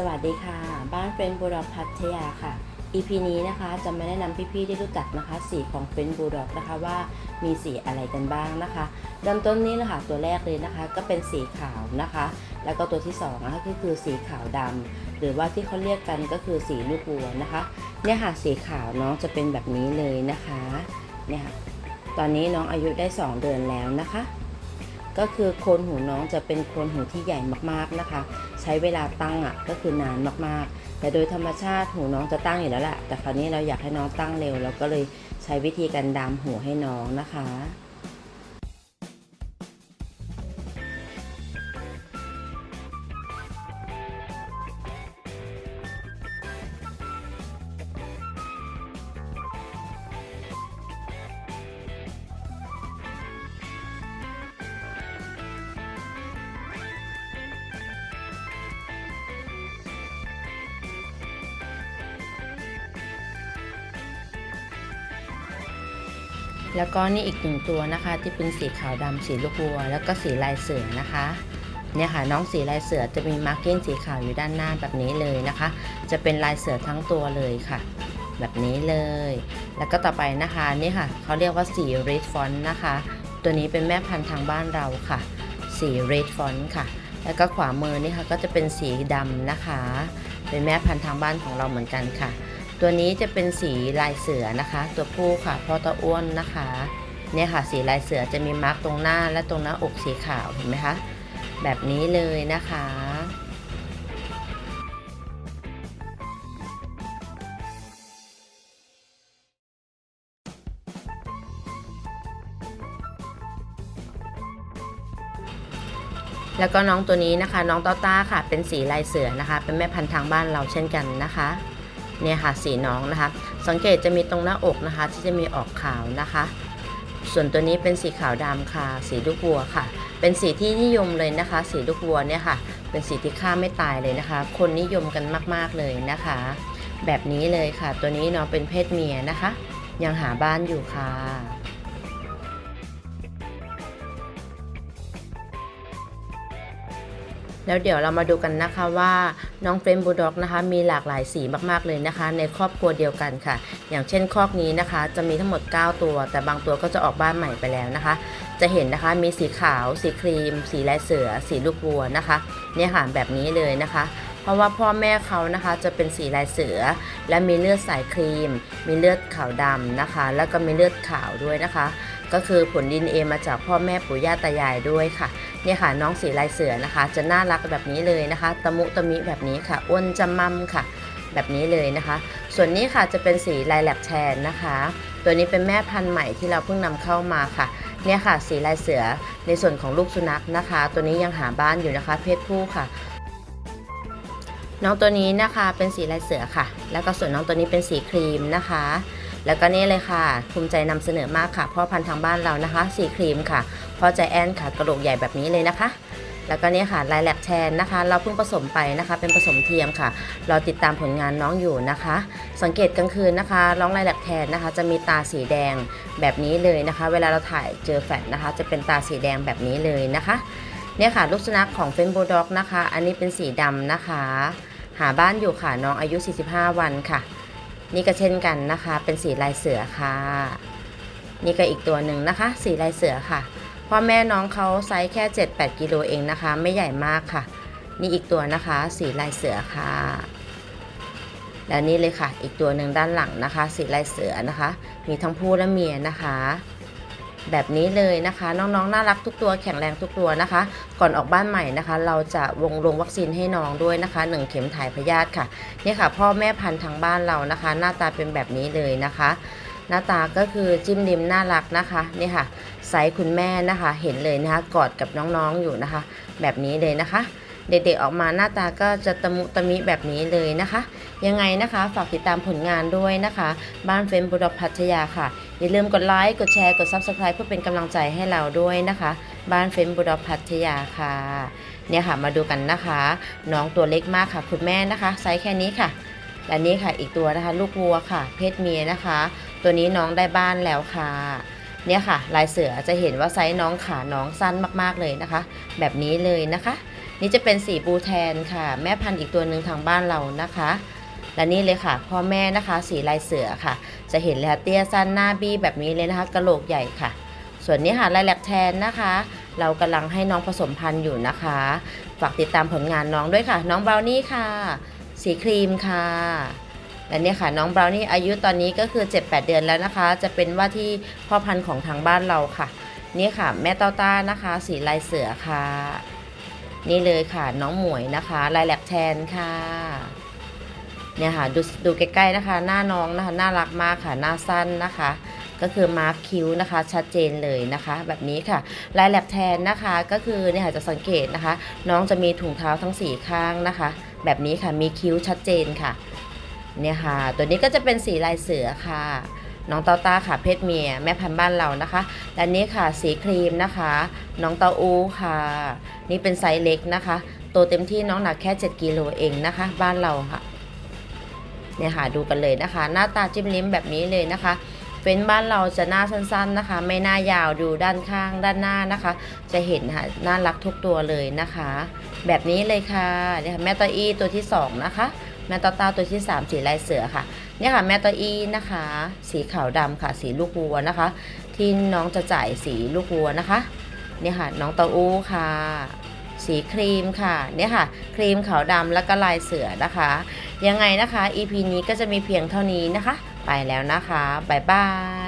สวัสดีค่ะ บ้านเฟรนบูลด็อกพัทยาค่ะ EP นี้นะคะจะมาแนะนำพี่ๆได้รู้จักนะคะ สีของเฟรนบูลด็อกนะคะว่ามีสีอะไรกันบ้างนะคะเริ่มต้นนี้นะคะตัวแรกเลยนะคะ ก็เป็นสีขาวนะคะ แล้วก็ตัวที่สองนะคะก็คือสีขาวดำหรือว่าที่เขาเรียกกันก็คือสีลูกวัวนะคะเนี่ยค่ะสีขาวน้องจะเป็นแบบนี้เลยนะคะเนี่ยค่ะตอนนี้น้องอายุได้ 2 เดือนแล้วนะคะ ก็คือโคนหูน้องจะเป็นโคนหูที่ใหญ่มากๆนะคะ ใช้เวลาตั้งอะก็คือนานมากๆ แต่โดยธรรมชาติหูน้องจะตั้งอยู่แล้วแหละแต่คราวนี้เราอยากให้น้องตั้งเร็วเราก็เลยใช้วิธีการดามหูให้น้องนะคะ แล้วก็นี่อีกหนึ่งตัวนะคะ ที่เป็นสีขาวดำสีลูกวัว แล้วก็สีลายเสือนะคะ เนี่ยค่ะน้องสีลายเสือจะมีมาร์กเก็ตสีขาวอยู่ด้านหน้าแบบนี้เลยนะคะ จะเป็นลายเสือทั้งตัวเลยค่ะ แบบนี้เลย แล้วก็ต่อไปนะคะนี่ค่ะเขาเรียกว่าสี red font นะคะ ตัวนี้เป็นแม่พันธุ์ทางบ้านเราค่ะ สี red font ค่ะ แล้วก็ขวามือนี่ค่ะก็จะเป็นสีดำนะคะ เป็นแม่พันธุ์ทางบ้านของเราเหมือนกันค่ะ ตัวนี้จะเป็นสีลายเสือนะคะ ตัวผู้ค่ะพ่อตะอ้วนนะคะ เนี่ยค่ะสีลายเสือจะมีมาร์กตรงหน้าและตรงหน้าอกสีขาวเห็นไหมคะ แบบนี้เลยนะคะแล้วก็น้องตัวนี้นะคะ น้องต้าต้าค่ะ เป็นสีลายเสือนะคะ เป็นแม่พันธุ์ทางบ้านเราเช่นกันนะคะ เนี่ยค่ะสีน้องนะคะ สังเกตจะมีตรงหน้าอกนะคะ ที่จะมีออกขาวนะคะ ส่วนตัวนี้เป็นสีขาวดำค่ะ สีลูกวัวค่ะ เป็นสีที่นิยมเลยนะคะ สีลูกวัวเนี่ยค่ะ เป็นสีที่ฆ่าไม่ตายเลยนะคะ คนนิยมกันมากๆเลยนะคะ แบบนี้เลยค่ะ ตัวนี้เน้องเป็นเพศเมียนะคะ ยังหาบ้านอยู่ค่ะแล้วเดี๋ยวเรามาดูกันนะคะว่า น้องเฟรนบูลด็อกนะคะมีหลากหลายสีมากๆเลยนะคะ ในครอบครัวเดียวกันค่ะ อย่างเช่นคอกนี้นะคะ จะมีทั้งหมด 9 ตัว แต่บางตัวก็จะออกบ้านใหม่ไปแล้วนะคะ จะเห็นนะคะมีสีขาว สีครีม สีลายเสือ สีลูกวัวนะคะเนี่ยค่ะแบบนี้เลยนะคะ เพราะว่าพ่อแม่เขานะคะจะเป็นสีลายเสือ และมีเลือดสายครีม มีเลือดขาวดำนะคะ แล้วก็มีเลือดขาวด้วยนะคะ ก็คือผลดินเอมาจากพ่อแม่ปู่ย่าตายายด้วยค่ะ เนี่ยค่ะน้องสีลายเสือนะคะ จะน่ารักแบบนี้เลยนะคะตะมุตะมิแบบนี้ค่ะอ้วนจำมั่มค่ะ แบบนี้เลยนะคะ ส่วนนี้ค่ะจะเป็นสีลายแลกแทนนะคะ ตัวนี้เป็นแม่พันธุ์ใหม่ที่เราเพิ่งนำเข้ามาค่ะเนี่ยค่ะ สีลายเสือในส่วนของลูกสุนัขนะคะ ตัวนี้ยังหาบ้านอยู่นะคะ เพศผู้ค่ะ น้องตัวนี้นะคะเป็นสีลายเสือค่ะ แล้วก็ส่วนน้องตัวนี้เป็นสีครีมนะคะ แล้วก็นี่เลยค่ะ ภูมิใจนำเสนอมากค่ะพ่อพันธุ์ทางบ้านเรานะคะ สีครีมค่ะพ่อใจแอนค่ะกระโหลกใหญ่แบบนี้เลยนะคะ แล้วก็นี่ค่ะลายแลกแทนนะคะ เราเพิ่งผสมไปนะคะ เป็นผสมเทียมค่ะ เราติดตามผลงานน้องอยู่นะคะ สังเกตกลางคืนนะคะร้องลายแลกแทนนะคะ จะมีตาสีแดงแบบนี้เลยนะคะ เวลาเราถ่ายเจอแฟลชนะคะ จะเป็นตาสีแดงแบบนี้เลยนะคะเนี่ยค่ะลูกสุนัขของเฟนโบด็อกนะคะ อันนี้เป็นสีดำนะคะ หาบ้านอยู่ค่ะน้องอายุ 45 วันค่ะ นี่ก็เช่นกันนะคะ เป็นสีลายเสือค่ะ นี่ก็อีกตัวหนึ่งนะคะ สีลายเสือค่ะพ่อแม่น้องเขาไซส์แค่ 7-8 กิโลเองนะคะ ไม่ใหญ่มากค่ะ นี่อีกตัวนะคะ สีลายเสือค่ะแล้วนี่เลยค่ะ อีกตัวหนึ่งด้านหลังนะคะ สีลายเสือนะคะ มีทั้งผู้และเมียนะคะ แบบนี้เลยนะคะ น้องๆนน่ารักทุกตัวแข็งแรงทุกตัวนะคะ ก่อนออกบ้านใหม่นะคะ เราจะวงลงวัคซีนให้น้องด้วยนะคะ 1 เข็มถ่ายพยาธิค่ะนี่ค่ะ พ่อแม่พันธุ์ทางบ้านเรานะคะ หน้าตาเป็นแบบนี้เลยนะคะ หน้าตาก็คือจิ้มริมน่ารักนะคะนี่ค่ะไซส์คุณแม่นะคะ เห็นเลยนะคะกอดกับน้องๆอยู่นะคะ แบบนี้เลยนะคะ เด็กๆออกมาหน้าตาก็จะตะมุตะมิแบบนี้เลยนะคะ ยังไงนะคะฝากติดตามผลงานด้วยนะคะ บ้านเฟนบุรพัทยาค่ะ อย่าลืมกดไลค์กดแชร์กด Subscribe เพื่อเป็นกำลังใจให้เราด้วยนะคะ บ้านเฟนบุรพัทยาค่ะเนี่ยค่ะมาดูกันนะคะ น้องตัวเล็กมากค่ะ คุณแม่นะคะไซส์แค่นี้ค่ะและนี่ค่ะอีกตัวนะคะ ลูกวัวค่ะ เพศเมียนะคะ ตัวนี้น้องได้บ้านแล้วค่ะเนี่ยค่ะ ลายเสือจะเห็นว่าไซส์น้องขาน้องสั้นมากๆเลยนะคะ แบบนี้เลยนะคะ นี่จะเป็นสีบูแทนค่ะ แม่พันธุ์อีกตัวหนึ่งทางบ้านเรานะคะ และนี่เลยค่ะ พ่อแม่นะคะ สีลายเสือค่ะ จะเห็นเลยค่ะเตี้ยสั้นหน้าบี้แบบนี้เลยนะคะกระโหลกใหญ่ค่ะ ส่วนนี้ค่ะลายแหลกแทนนะคะ เรากำลังให้น้องผสมพันธุ์อยู่นะคะ ฝากติดตามผลงานน้องด้วยค่ะ น้องเบราวนี่ค่ะ สีครีมค่ะและเนี่ยค่ะน้องเบราวนี่อายุตอนนี้ก็คือ 7-8 เดือนแล้วนะคะ จะเป็นว่าที่พ่อพันธุ์ของทางบ้านเราค่ะ นี่ค่ะ แม่เต้าต้านะคะ สีลายเสือค่ะ นี่เลยค่ะน้องหมวยนะคะลายแลกแทนค่ะเนี่ยค่ะดูดูใกล้ๆนะคะ หน้าน้องนะคะน่ารักมากค่ะหน้าสั้นนะคะ ก็คือมาร์คคิ้วนะคะ ชัดเจนเลยนะคะ แบบนี้ค่ะลายแลบแทนนะคะก็คือเนี่ยค่ะจะสังเกตนะคะ น้องจะมีถุงเท้าทั้งสี่ข้างนะคะ แบบนี้ค่ะมีคิ้วชัดเจนค่ะเนี่ยค่ะ ตัวนี้ก็จะเป็นสีลายเสือค่ะ น้องเตาตาค่ะเพศเมียแม่พันธุ์บ้านเรานะคะและนี้ค่ะสีครีมนะคะ น้องเตาอูค่ะ นี่เป็นไซส์เล็กนะคะโตวเต็มที่น้องหนักแค่ 7กิโลเองนะคะ บ้านเราค่ะเนี่ยค่ะดูกันเลยนะคะ หน้าตาจิ้มลิ้มแบบนี้เลยนะคะเฟ้นบ้านเราจะหน้าสั้นๆนะคะ ไม่หน้ายาวดูด้านข้างด้านหน้านะคะ จะเห็นค่ะน่ารักทุกตัวเลยนะคะ แบบนี้เลยค่ะเนี่ยแม่ตออี้ตัวที่สองนะคะแม่ตอต้าตัวที่สามสีลายเสือค่ะ เนี่ยค่ะแม่ตออี้นะคะ สีขาวดำค่ะ สีลูกวัวนะคะ ที่น้องจะจ่ายสีลูกวัวนะคะ เนี่ยค่ะน้องเตาอู้ค่ะ สีครีมค่ะ เนี่ยค่ะ ครีมขาวดำแล้วก็ลายเสือนะคะ ยังไงนะคะ EP นี้ก็จะมีเพียงเท่านี้นะคะ ไปแล้วนะคะ บ๊ายบาย